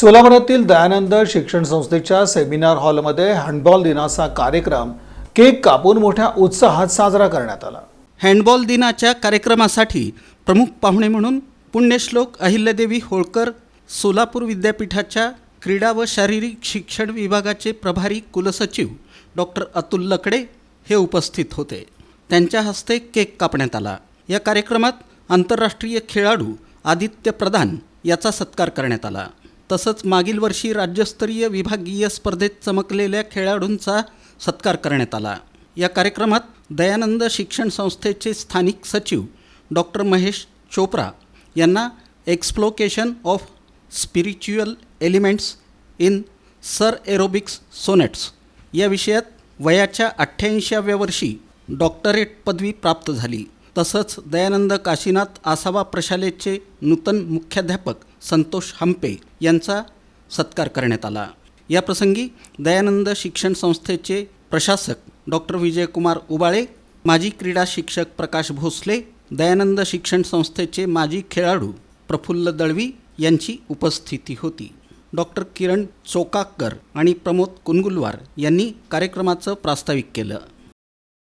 सोलापुरातील दयानंद शिक्षण संस्थेच्या सेमिनार हॉलमध्ये हँडबॉल दिनाचा कार्यक्रम केक कापून मोठ्या उत्साहात साजरा करण्यात आला. हँडबॉल दिनाच्या कार्यक्रमासाठी प्रमुख पाहुणे म्हणून पुण्यश्लोक अहिल्यादेवी होळकर सोलापूर विद्यापीठाच्या क्रीडा व शारीरिक शिक्षण विभागाचे प्रभारी कुलसचिव डॉक्टर अतुल लकडे हे उपस्थित होते. त्यांच्या हस्ते केक कापण्यात आला. या कार्यक्रमात आंतरराष्ट्रीय खेळाडू आदित्य प्रधान याचा सत्कार करण्यात आला. तसंच मागील वर्षी राज्यस्तरीय विभागीय स्पर्धेत चमकलेल्या खेळाडूंचा सत्कार करण्यात आला. या कार्यक्रमात दयानंद शिक्षण संस्थेचे स्थानिक सचिव डॉक्टर महेश चोप्रा यांना explication of spiritual elements in Sri Aurobindo's sonnets या विषयात वयाच्या अठ्ठ्याऐंशीव्या वर्षी डॉक्टरेट पदवी प्राप्त झाली. तसंच दयानंद काशीनाथ आसावा प्रशालेचे नूतन मुख्याध्यापक संतोष हंपे यांचा सत्कार करण्यात आला. याप्रसंगी दयानंद शिक्षण संस्थेचे प्रशासक डॉक्टर विजयकुमार उबाळे माजी क्रीडा शिक्षक प्रकाश भोसले दयानंद शिक्षण संस्थेचे माजी खेळाडू प्रफुल्ल दळवी यांची उपस्थिती होती. डॉक्टर किरण चोकाकर आणि प्रमोद कुनगुलवार यांनी कार्यक्रमाचं प्रास्ताविक केलं.